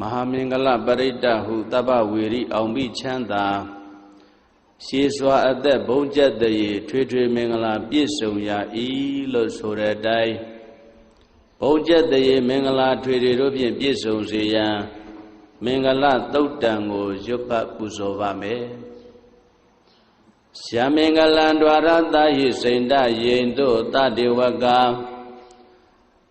မဟာမင်္ဂလပရိတ္တဟုတပ္ပဝေရိအောင်ပြီးချမ်းသာရှေးစွာအသက်ဘုံကျက်တည်းထွေထွေမင်္ဂလာပြည့်စုံရာဤလို့ဆိုတဲ့အတိုင်းဘုံကျက်တည်းမင်္ဂလာထွေထွေတို့ဖြင့်ပြည့်စုံစေရန်မင်္ဂလသုတ်တံကိုရွတ်ပတ်ပူဇော်ပါမယ်ရှာမင်္ဂလံ द्वार တာဟိစိန္ဒယိန်တို့တတေဝက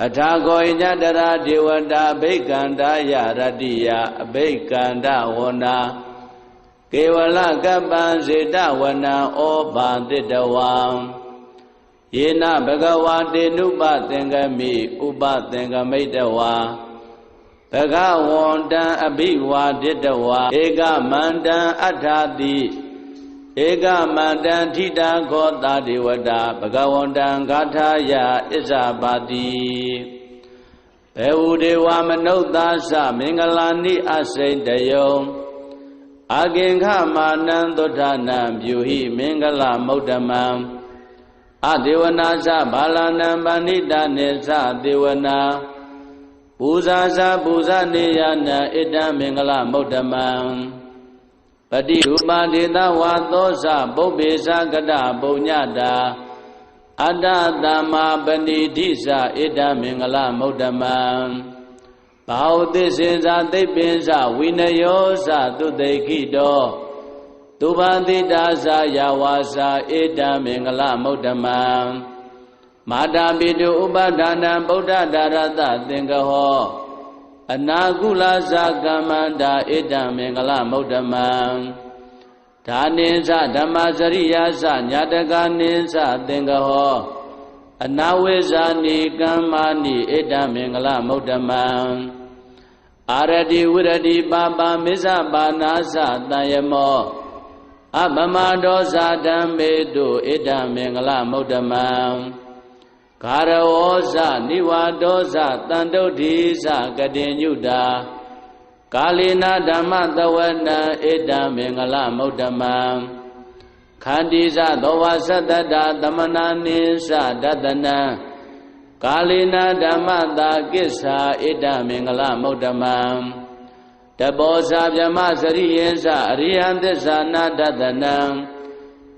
အထာဂောဣညတရာဒေဝတာအဘိကန္တာယရတ္တိယအဘိကန္တဝနာကေဝလကပ္ပံစေတဝနံဩဘာတိတဝံယေနဘဂဝါတေနုပသင်္ကမိဥပသင်္ကမိတဝါဘဂဝန္တံအဘိဝါဒိတဝါဧကမန္တံအထာတိ ဧကမန္တံထိတာခောတာဒေဝတာဘဂဝန္တံဂါထာယဣဇာပါတိဘေဝဒေဝမနုဿာသမင်္ဂလာနိအစိန်တယုံအာကင်္ခမာနံသုဒ္ဓနာပြုဟိမင်္ဂလမௌတမံအဒေဝနာသဘာလနံပဏိတနေသဒေဝနာပူဇာဇာပူဇာနေယနာဣတံမင်္ဂလမௌတမံ ပတိရူပဒေသဝါသောဇပုပ္ပေသကတပုညတာအတ္တတမပဏိတိသဣတံမင်္ဂလမௌတမံဘာဝသစ္စေဇာသိပ္ပင်္စဝိနယောဇသုတေခိတောသူပန္တိတာဇာယဝါစာဣတံမင်္ဂလမௌတမံမာတာပိတုဥပဒါနံဗုဒ္ဓဒါရတသင်္ကဟော အနာကုလဇာကမ္မန္တာဣတံမင်္ဂလမௌတမံဒါနိသဓမ္မစရိယာသညာတကနိသသင်္ကဟောအနာဝိဇာနိကမ္မာနိဣတံမင်္ဂလမௌတမံအာရတိဝရတိပါပါမိစ္ဆပါနာသတယမောအပမဒောဇာဓမ္မေတုဣတံမင်္ဂလမௌတမံ ဂါရဝောဇနိဝါဒောဇတန်တုဋ္ဌိဇကတိညုတာကာလိနာဓမ္မသဝနံဣတံမင်္ဂလမௌတမံခန္တီဇသောဝသတ္တတာသမနာနိသဒတနံကာလိနာဓမ္မတာကိစ္ဆာဣတံမင်္ဂလမௌတမံတဘောဇာဗျမစရိယေဇအရိယသစ္စာနာဒတနံ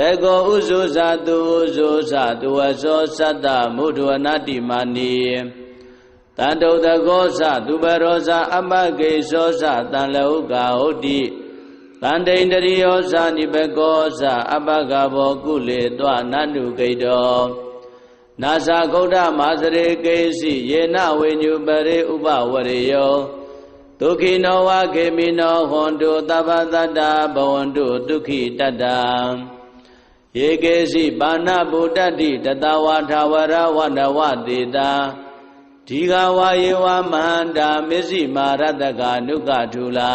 တေကောဥဇုဇာတုဥဇုဇာတုဝဇောသတ္တမုဒ္ဒဝနာတိမာနီတန္တုတကောဇသူပရောဇအပကေဇောဇတန်လောကဟုတ်တိတန္တိန္တရိယောဇနိဘကောဇအပကဘောကုလေတောနန္တုဂိတောနာဇာဂௌဒမာစရေကေစီယေနဝိညုပရိဥပဝရေယောဒုခိနောဝခေမိနောဟွန်တုသဗ္ဗတတ္တဘဝန္တုဒုက္ခိတတ္တ ယေကေစီပါဏဗုဒ္ဓတိတတဝါထာဝရဝနဝတေတာဒီဃဝါယေဝမန္တာမစ္စည်းမာရတကနုကထူလာ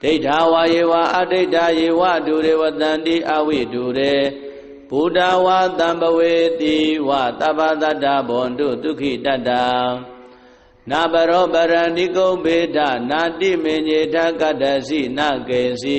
ဒိဋ္ဌာဝါယေဝအဒိဋ္ဌာယေဝဒုရေဝတန္တိအဝိဒုရေဘုဒ္ဓဝါတံပဝေတိဝသဗ္ဗတတ္တဘွန်တုဒုက္ခိတတ္တနာဘရောပရဏိကုံဘေဒနာတိမေညေထကတ္တစီနကေစီ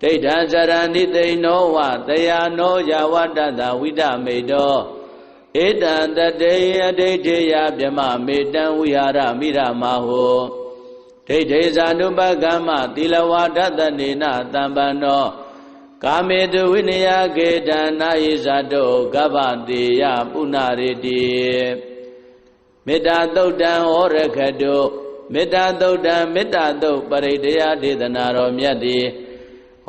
ဒိဋ္ဌံဇရဏိသိဏောဝတယာနောယဝတ္တတဝိဒမေတောဧတံတတေယဒိဋ္ဌိယဗြမမေတံဝိဟာရမိရမဟောဒိဋ္ဌိဇာနုပကမ္မသီလဝါဒတနေနတံပန္နောကာမေတုဝိနယကေတနာယိဇာတောကဗ္ဗတေယပုဏ္ဏရေတိမေတ္တာသုတ်တံဩရခတုမေတ္တာသုတ်တံမေတ္တာသုတ်ပရိတယဒေသနာတော်မြတ်သည်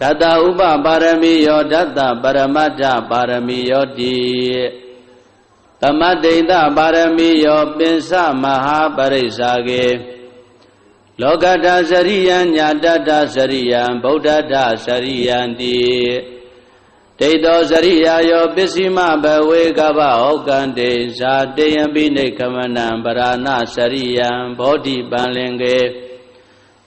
ဓတ္တဥပပါရမီယောဓတ္တပရမတ္ထပါရမီယောတိသမတ္တိတပါရမီယောပင်စမဟာပရိစ္ဆာကေလောကတစရိယံညာတတစရိယံဗုဒ္ဓတစရိယံတိဒိဋ္ဌောစရိယာယောပစ္စည်းမဘဝေကဗဟောကံတေဇာတေယံပိနေခမနံပရဏစရိယံဘောဓိပန်လင်ကေ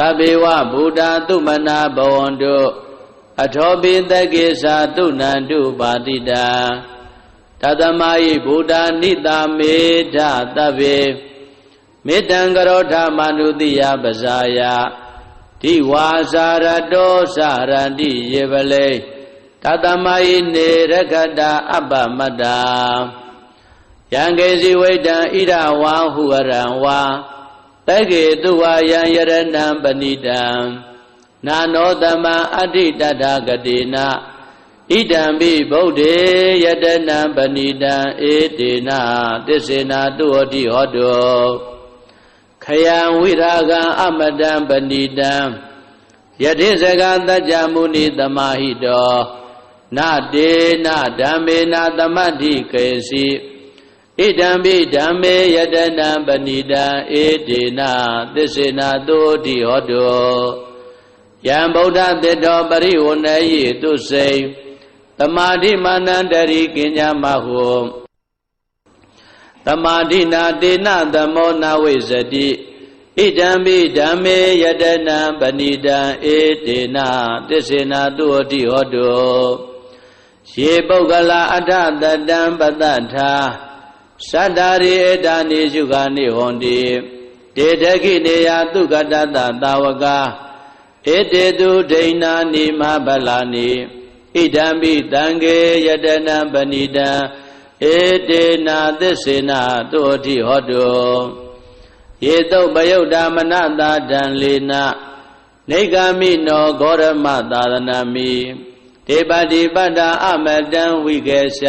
သဗ္ဗေဝဗုဒ္ဓသုမနာဘဝန္တုအထောပိတကိသာတုနန္တုပါတိတာတသမယိဗုဒ္ဓနိတာမေဓသဗ္ဗေမေတ္တံကရောဓမနုတိယပဇာယတိဝါစာရတောစာရတိယေပလေတသမယိနေရခတာအပ္ပမတ္တာယံကေစီဝိတံဣဒဝါဟုရံဝါ တကေတုဝါယံယရဏံပဏိတံနာနောတမံအဋ္ဌိတတဂတိနာဣဒံပိဗုဒ္ဓေယတနံပဏိတံဧတေနတစ္ဆေနာတုဟတိဟောတောခယံဝိရာဂံအမတံပဏိတံယတိစကတัจ jam မုနိသမာဟိတောနတေနဓမ္မေနသမတ္ထိကေစီ ဣဒံပိဓမ္မေယတနံပဏိတံဧတေနသစ္စေနာတုတိဟောတောယံဗုဒ္ဓတေတောပရိဝဏယေတုစိံတမာတိမာနန္တရိကိညာမဟုတမာတိနာတေနသမောနာဝိဇတိဣဒံပိဓမ္မေယတနံပဏိတံဧတေနသစ္စေနာတုဟတိဟောတုယေပုဂ္ဂလာအထတတံပတ္တထာ သတ္တာရိဧတာနိစုခာနိဟောတိတေတခိနေယသုကတတသာဝကာဧတေတုဒိဏာနိမဗလာနိဣဒံပိတံကေယတနံပဏိတံဧတေနာသစ္စေနာတုဟတိဟောတုယေတုပယုတ်တာမနတာတံလေနနေဂမိနောဂောရမသာသနာမိဒေပတိပတ္တာအမတံဝိကေရှ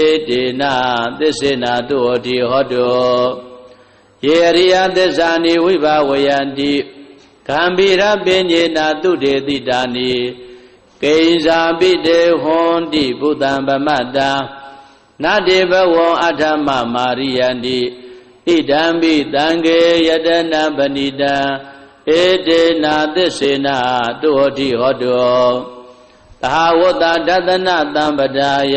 ဧတေနသစ္စေနာတုဟောတိဟောတောယေရိယသစ္စာနိဝိဘဝယန္တိကံဗိရပင်ညေနာတုတေတိတာနိကိဉ္စာပိတေဟွန်တိဘုဒ္ဓံဗမတ္တာနတေဘဝံအထမမာရိယန္တိဣဒံပိတံကေယတနာပဏိတံဧတေနာသစ္စေနာတုဟောတိဟောတောသဟာဝတ္တဒသနတံပဒါယ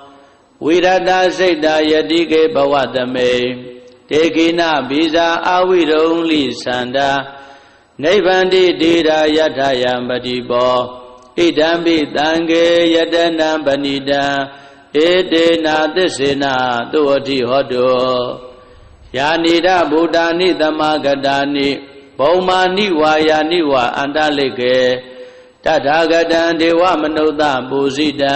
ဝိရတစိတ်တာယတိကေဘဝတမေတေကိနဘိဇာအဝိရုံလိသန္တာနိဗ္ဗန္တိတိရာယထယံပတိဘောဣဒံပိတံကေယတနံပဏိတံဧတေနာသစ္စေနာတုအတိဟောတောယာနိဒဗုဒ္ဓာနိသမဂတာနိဘုံမာနိဝါယာနိဝါအန္တလိကေတထာဂတံဒေဝမနုဿပူဇိတံ